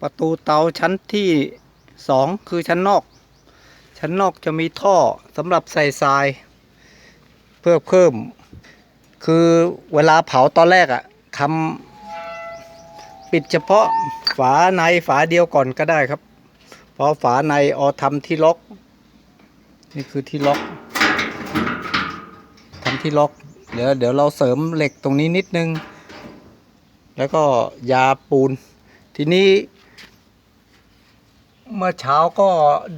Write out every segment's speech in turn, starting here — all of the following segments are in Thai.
ประตูเตาชั้นที่สองคือชั้นนอก ชั้นนอกจะมีท่อสำหรับใส่ทราย เพื่อเพิ่ม คือเวลาเผาตอนแรกอะทำปิดเฉพาะฝาในฝาเดียวก่อนก็ได้ครับเพราะฝาในออทำที่ล็อก นี่คือที่ล็อกทำที่ล็อก เดี๋ยวเดี๋ยวเราเสริมเหล็กตรงนี้นิดนึง แล้วก็ยาปูนทีนี้ เมื่อเช้าก็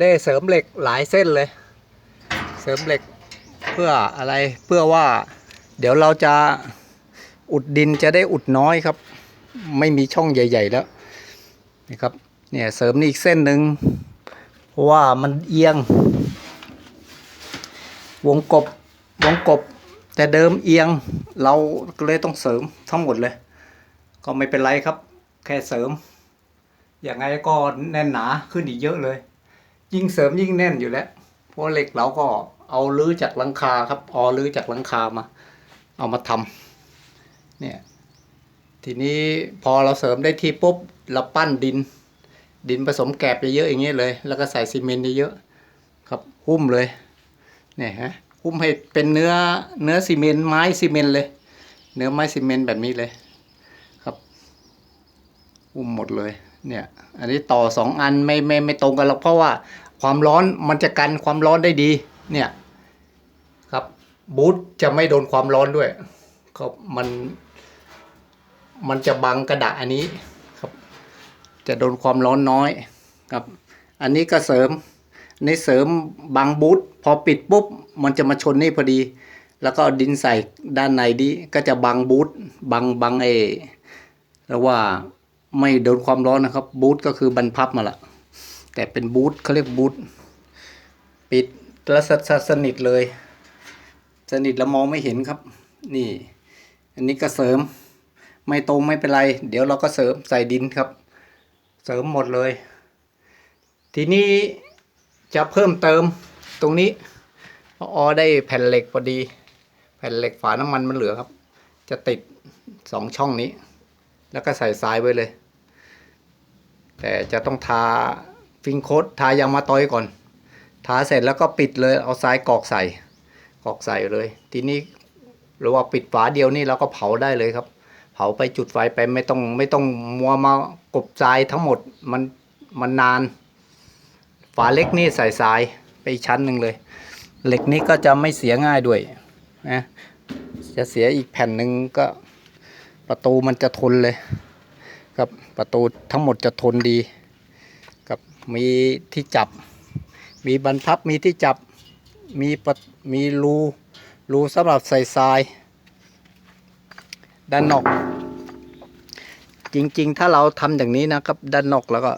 ได้เสริมเหล็กหลายเส้นเลย เสริมเหล็กเพื่ออะไรเพื่อว่า เดี๋ยวเราจะอุดดินจะได้อุดน้อยครับ ไม่มีช่องใหญ่ ๆ แล้วนะครับเนี่ยเสริมนี่อีกเส้นหนึ่งเพราะว่ามันเอียง วงกบวงกบ แต่เดิมเอียงเราเลยต้องเสริมทั้งหมดเลย ก็ไม่เป็นไรครับ แค่เสริม อย่างไงก็แน่นหนาขึ้นอีกเยอะเลย ยิ่งเสริมยิ่งแน่นอยู่แล้วเพราะเหล็กเราก็เอาลื้อจากหลังคาครับเอาลื้อจากหลังคามา เอามาทำเนี่ยทีนี้พอเราเสริมได้ที่ปุ๊บเราปั้นดิน ดินผสมแกลบเยอะๆอย่างเงี้ยเลย แล้วก็ใส่ซีเมนต์เยอะๆครับหุ้มเลยเนี่ยฮะหุ้มให้เป็นเนื้อเนื้อซีเมนต์ไม้ซีเมนต์เลย เนื้อไม้ซีเมนต์แบบนี้เลยครับหุ้มหมดเลย เนี่ยอันนี้ต่อสองอันไม่ไม่ไม่ตรงกันหรอกเพราะว่าความร้อนมันจะกันความร้อนได้ดีเนี่ยครับบูทจะไม่โดนความร้อนด้วยครับมันมันจะบังกระดาษอันนี้ครับ จะโดนความร้อนน้อยครับ อันนี้ก็เสริมอันนี้เสริมบังบูทพอปิดปุ๊บมันจะมาชนนี่พอดี แล้วก็ดินใส่ด้านในดีก็จะบังบูทบังบังเอแล้วว่า ไม่โดนความร้อนนะครับ บูทก็คือบรรพับมาละแต่เป็นบูทเขาเรียกบูทปิดแล้วสสสนิทเลย สนิทแล้วมองไม่เห็นครับ นี่ อันนี้ก็เสริม ไม่ตรงไม่เป็นไร เดี๋ยวเราก็เสริมใส่ดินครับ เสริมหมดเลย ทีนี้จะเพิ่มเติมตรงนี้พออได้แผ่นเหล็กพอดี แผ่นเหล็กฝาน้ำมันมันเหลือครับ จะติดสองช่องนี้ แล้วก็ใส่ทรายไว้เลย แต่จะต้องทาฟิงโคตทายางมาตอยก่อน ทาเสร็จแล้วก็ปิดเลยเอาทรายกอกใส่กอกใส่เลย ทีนี้เราว่าปิดฝาเดียวนี่เราก็เผาได้เลยครับ เผาไปจุดไฟไปไม่ต้องไม่ต้องมัวมากบทรายทั้งหมดมันมันนาน ฝาเล็กนี่ใส่ทรายไปชั้นหนึ่งเลย เหล็กนี้ก็จะไม่เสียง่ายด้วยนะจะเสียอีกแผ่นหนึ่งก็ประตูมันจะทนเลย ครับประตูทั้งหมดจะทนดีครับมีที่จับ มีบรรพับมีที่จับมีมีรูรูสำหรับใส่ทราย ด้านนอก จริงๆ ถ้าเราทำอย่างนี้นะครับด้านนอกแล้วก็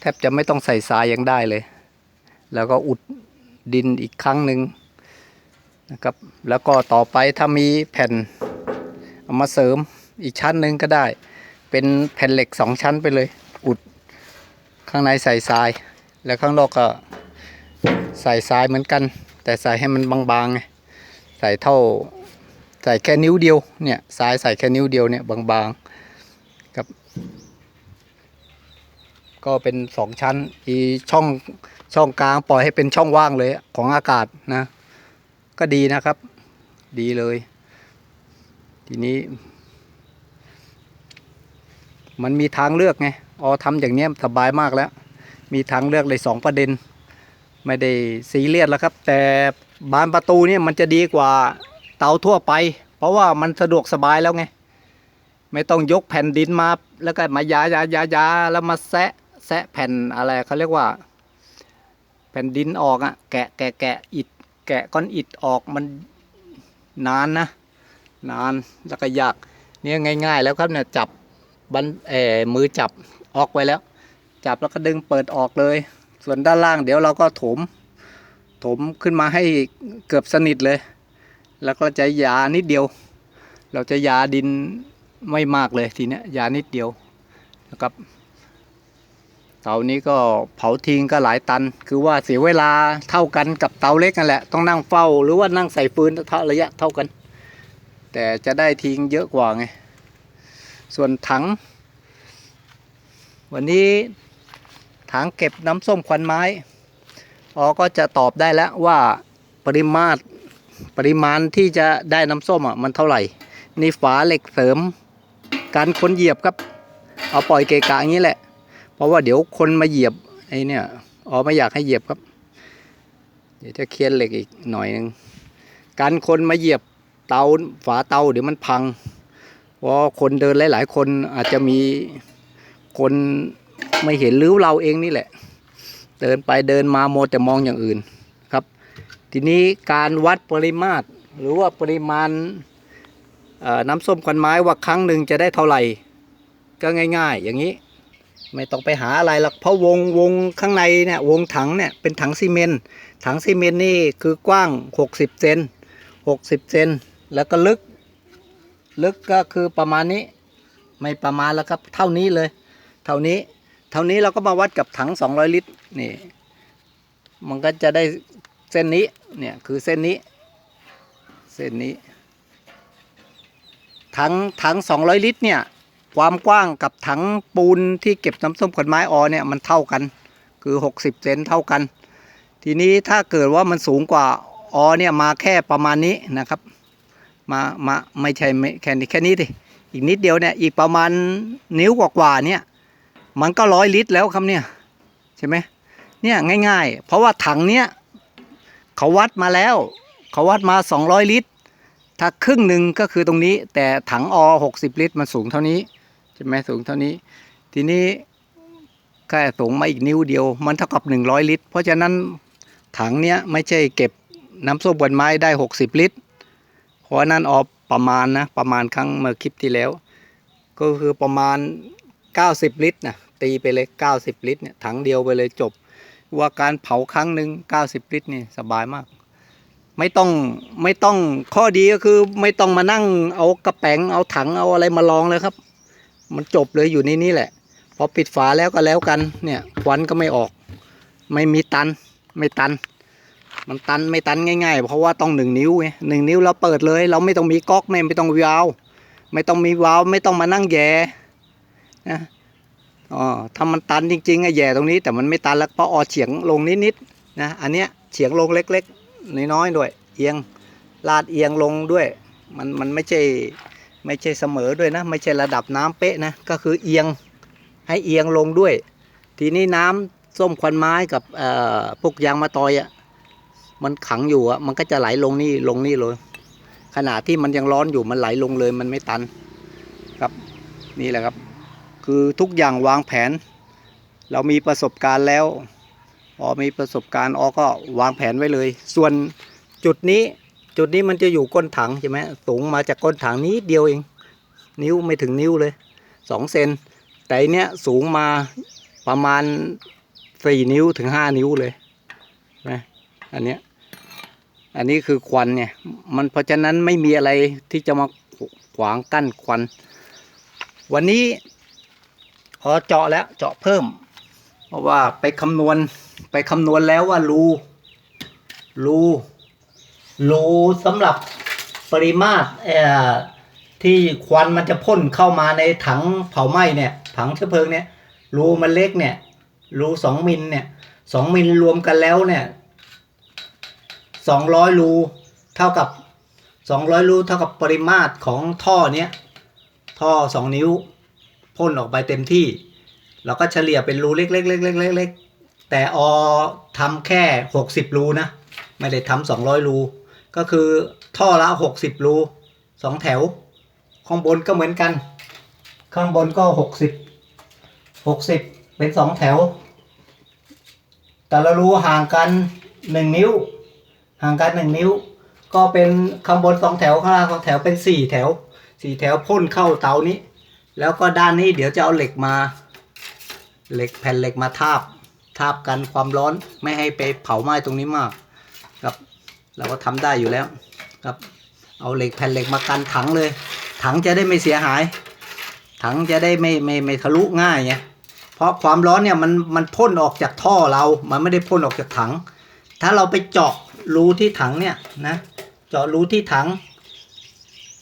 แทบจะไม่ต้องใส่ทรายยังได้เลย แล้วก็อุดดินอีกครั้งหนึ่งนะครับ แล้วก็ต่อไปถ้ามีแผ่นเอามาเสริมอีกชั้นหนึ่งก็ได้ เป็นแผ่นเหล็กสองชั้นไปเลย อุดข้างในใส่ทราย แล้วข้างนอกก็ใส่ทรายเหมือนกัน แต่ใส่ให้มันบางๆไงใส่เท่าใส่แค่นิ้วเดียวเนี่ยทรายใส่แค่นิ้วเดียวเนี่ยบางๆครับก็เป็นสองชั้นอีช่องช่องกลางปล่อยให้เป็นช่องว่างเลยของอากาศนะ ก็ดีนะครับ ดีเลย ทีนี้ มันมีทางเลือกไงออทำอย่างเนี้ยสบายมากแล้ว มีทางเลือกเลยสองประเด็น ไม่ได้ซีเรียสแล้วครับ แต่บานประตูเนี่ยมันจะดีกว่าเตาทั่วไป เพราะว่ามันสะดวกสบายแล้วไง ไม่ต้องยกแผ่นดินมาแล้วก็มายายายายาแล้วมาแซะแซะแผ่นอะไรเขาเรียกว่า แผ่นดินออกอะแกะแกะแกะอิฐแกะก้อนอิฐออกมันนานนะ นานแล้วก็ยากเนี่ยง่าย ๆ แล้วครับเนี่ยจับ บันเออมือจับออกไว้แล้ว จับแล้วก็ดึงเปิดออกเลย ส่วนด้านล่างเดี๋ยวเราก็ถม ถมขึ้นมาให้เกือบสนิทเลย แล้วก็จะยานิดเดียว เราจะยาดินไม่มากเลยทีเนี้ยยานิดเดียวนะครับเตานี้ก็เผาทิ้งก็หลายตัน คือว่าเสียเวลาเท่ากันกับเตาเล็กนั่นแหละ ต้องนั่งเฝ้าหรือว่านั่งใส่ฟืนระยะเท่ากัน แต่จะได้ทิ้งเยอะกว่าไง ส่วนถัง วันนี้ถังเก็บน้ำส้มควันไม้ออก็จะตอบได้แล้วว่าปริมาตรปริมาณที่จะได้น้ำส้มอะมันเท่าไหร่ นี่ฝาเหล็กเสริม การคนเหยียบครับ เอาปล่อยเกะกะอย่างนี้แหละ เพราะว่าเดี๋ยวคนมาเหยียบไอ้เนี่ยอ๋อไม่อยากให้เหยียบครับ เดี๋ยวจะเคียนเหล็กอีกหน่อยหนึงการคนมาเหยียบเตาฝาเตาเดี๋ยวมันพัง เพราะคนเดินหลาย ๆ คนอาจจะมีคนไม่เห็นหรือเราเองนี่แหละ เดินไปเดินมาโมแต่มองอย่างอื่นครับ ทีนี้การวัดปริมาตรหรือว่าปริมาณน้ำส้มควันไม้ว่าครั้งหนึ่งจะได้เท่าไหร่ ก็ง่าย ๆ อย่างนี้ไม่ต้องไปหาอะไรหรอกเพราะวงวงข้างในเนี่ยวงถังเนี่ยเป็นถังซีเมนต์ถังซีเมนต์นี่คือกว้าง 60 เซน60 เซนแล้วก็ลึก ลึกก็คือประมาณนี้ ไม่ประมาณแล้วครับ เท่านี้เลย เท่านี้ เท่านี้เราก็มาวัดกับถัง 200 ลิตร นี่ มันก็จะได้เส้นนี้ เนี่ยคือเส้นนี้ เส้นนี้ ถังถัง 200 ลิตร เนี่ย ความกว้างกับถังปูนที่เก็บน้ำส้มขวดไม้ออเนี่ยมันเท่ากัน คือ 60 เซนเท่ากัน ทีนี้ถ้าเกิดว่ามันสูงกว่าออเนี่ยมาแค่ประมาณนี้นะครับ มามาไม่ใช่ไม่แค่นี้แค่นี้ดิอีกนิดเดียวเนี่ยอีกประมาณนิ้วกว่าๆเนี่ยมันก็ร้อยลิตรแล้วครับเนี่ยใช่ไหมเนี่ยง่าย ๆ เพราะว่าถังเนี้ยเขาวัดมาแล้ว เขาวัดมา 200 ลิตร ถ้าครึ่งหนึ่งก็คือตรงนี้ แต่ถังอ60 ลิตร มันสูงเท่านี้ใช่ไหมสูงเท่านี้ ทีนี้แค่สูงมาอีกนิ้วเดียว มันเท่ากับ 100 ลิตร เพราะฉะนั้นถังเนี้ยไม่ใช่เก็บน้ำส้มบวนไม้ได้ 60 ลิตร เพราะนั้นออกประมาณนะ ประมาณครั้งเมื่อคลิปที่แล้ว ก็คือประมาณ 90 ลิตรนะตีไปเลย 90 ลิตรเนี่ยถังเดียวไปเลยจบ ว่าการเผาครั้งหนึ่ง90 ลิตรนี่สบายมาก ไม่ต้องไม่ต้องข้อดีก็คือไม่ต้องมานั่งเอากระแป๋งเอาถังเอาอะไรมาลองเลยครับ มันจบเลยอยู่ในนี้แหละ พอปิดฝาแล้วก็แล้วกันเนี่ยควันก็ไม่ออก ไม่มีตันไม่ตัน มันตันไม่ตันง่ายๆ เพราะว่าต้องหนึ่งนิ้วไงหนึ่งนิ้วเราเปิดเลย เราไม่ต้องมีก๊อกไม่ไม่ต้องวาล์วไม่ต้องมีวาล์วไม่ต้องมานั่งแย่นะอ๋อถ้ามันตันจริงๆอะแย่ตรงนี้ แต่มันไม่ตันแล้วเพราะออเฉียงลงนิดๆนะอันเนี้ยเฉียงลงเล็กๆน้อยๆด้วย เอียงลาดเอียงลงด้วย มันมันไม่ใช่ไม่ใช่เสมอด้วยนะ ไม่ใช่ระดับน้ำเป๊ะนะก็คือเอียงให้เอียงลงด้วย ทีนี้น้ำส้มควันไม้กับพวกยางมะตอยอะ มันขังอยู่อะมันก็จะไหลลงนี่ลงนี่เลย ขณะที่มันยังร้อนอยู่มันไหลลงเลยมันไม่ตันครับนี่แหละครับ คือทุกอย่างวางแผน เรามีประสบการณ์แล้วออมีประสบการณ์ออก็วางแผนไว้เลย ส่วนจุดนี้จุดนี้มันจะอยู่ก้นถังใช่ไหมสูงมาจากก้นถังนี้เดียวเอง นิ้วไม่ถึงนิ้วเลยสองเซนแต่อันเนี้ยสูงมาประมาณสี่นิ้วถึงห้านิ้วเลยนะอันเนี้ย อันนี้คือควันเนี่ย มันเพราะฉะนั้นไม่มีอะไรที่จะมาขวางกั้นควัน วันนี้ขอเจาะแล้วเจาะเพิ่ม เพราะว่าไปคำนวณไปคำนวณแล้วว่ารูรูรูสำหรับปริมาตรเอ่อที่ควันมันจะพ่นเข้ามาในถังเผาไหม้เนี่ย ถังเชื้อเพลิงเนี่ยรูมันเล็กเนี่ยรูสองมิลเนี่ยสองมิลรวมกันแล้วเนี่ย สองร้อยรูเท่ากับสองร้อยรูเท่ากับปริมาตรของท่อเนี้ยท่อสองนิ้วพ่นออกไปเต็มที่ เราก็เฉลี่ยเป็นรูเล็กๆๆๆแต่อทำแค่หกสิบรูนะ ไม่ได้ทำสองร้อยรู ก็คือท่อละหกสิบรูสองแถว ข้างบนก็เหมือนกัน ข้างบนก็หกสิบหกสิบเป็นสองแถว แต่ละรูห่างกันหนึ่งนิ้ว ห่างกันหนึ่งนิ้ว ก็เป็นข้างบนสองแถวข้างล่างสองแถวเป็นสี่แถวสี่แถวพ่นเข้าเตานี้ แล้วก็ด้านนี้เดี๋ยวจะเอาเหล็กมา เหล็กแผ่นเหล็กมาทาบ ทาบกันความร้อนไม่ให้ไปเผาไหม้ตรงนี้มากครับ เราก็ทำได้อยู่แล้วครับเอาเหล็กแผ่นเหล็กมากันถังเลย ถังจะได้ไม่เสียหาย ถังจะได้ไม่ไม่ไม่ทะลุง่ายไงเพราะความร้อนเนี่ยมันมันพ่นออกจากท่อเรา มันไม่ได้พ่นออกจากถัง ถ้าเราไปเจาะ รูที่ถังเนี่ยนะ เจาะรูที่ถัง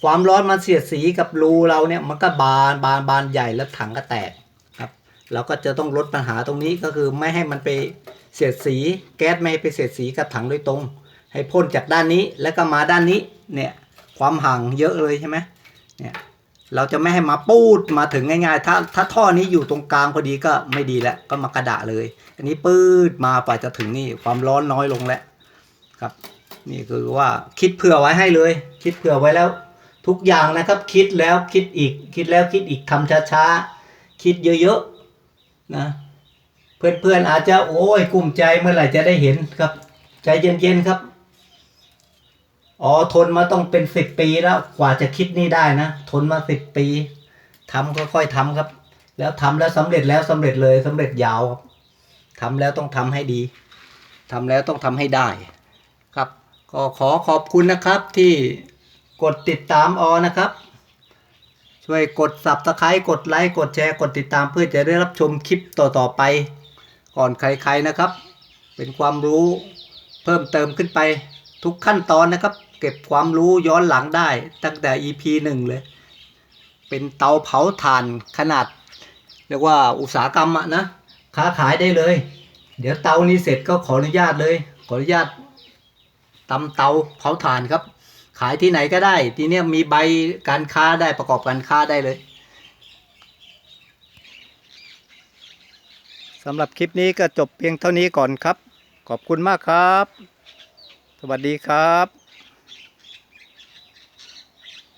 ความร้อนมันเสียดสีกับรูเราเนี่ยมันก็บานบานบานใหญ่แล้วถังก็แตกครับ เราก็จะต้องลดปัญหาตรงนี้ก็คือไม่ให้มันไปเสียดสี แก๊สไม่ให้ไปเสียดสีกับถังโดยตรง ให้พ่นจากด้านนี้แล้วก็มาด้านนี้เนี่ยความห่างเยอะเลยใช่ไหมเนี่ยเราจะไม่ให้มาปูดมาถึงง่ายๆ ถ้าถ้าท่อนี้อยู่ตรงกลางพอดีก็ไม่ดีแล้วก็มากระดะเลย อันนี้ปืดมาไปจะถึงนี่ความร้อนน้อยลงแล้ว ครับ นี่คือว่าคิดเผื่อไว้ให้เลย คิดเผื่อไว้แล้ว ทุกอย่างนะครับ คิดแล้วคิดอีก คิดแล้วคิดอีกทำช้าๆคิดเยอะๆนะเพื่อนๆอาจจะโอ้ยกลุ้มใจเมื่อไหร่จะได้เห็นครับ ใจเย็นๆครับอ๋อทนมาต้องเป็นสิบปีแล้วกว่าจะคิดนี่ได้นะทนมาสิบปีทำค่อยๆทำครับ แล้วทำแล้วสำเร็จแล้วสำเร็จเลยสำเร็จยาวครับทำแล้วต้องทำให้ดีทำแล้วต้องทำให้ได้ ก็ขอขอบคุณนะครับที่กดติดตามออนะครับ ช่วยกด subscribe กดไลค์กดแชร์กดติดตามเพื่อจะได้รับชมคลิปต่อๆไป ก่อนใครๆนะครับ เป็นความรู้เพิ่มเติมขึ้นไปทุกขั้นตอนนะครับ เก็บความรู้ย้อนหลังได้ ตั้งแต่ EP หนึ่งเลย เป็นเตาเผาถ่านขนาด เรียกว่าอุตสาหกรรมอะนะค้าขายได้เลย เดี๋ยวเตานี้เสร็จก็ขออนุญาตเลย ขออนุญาต ตำเตาเผาถ่านครับ ขายที่ไหนก็ได้ ทีเนี้ยมีใบการค้าได้ประกอบการค้าได้เลยสำหรับคลิปนี้ก็จบเพียงเท่านี้ก่อนครับ ขอบคุณมากครับ สวัสดีครับ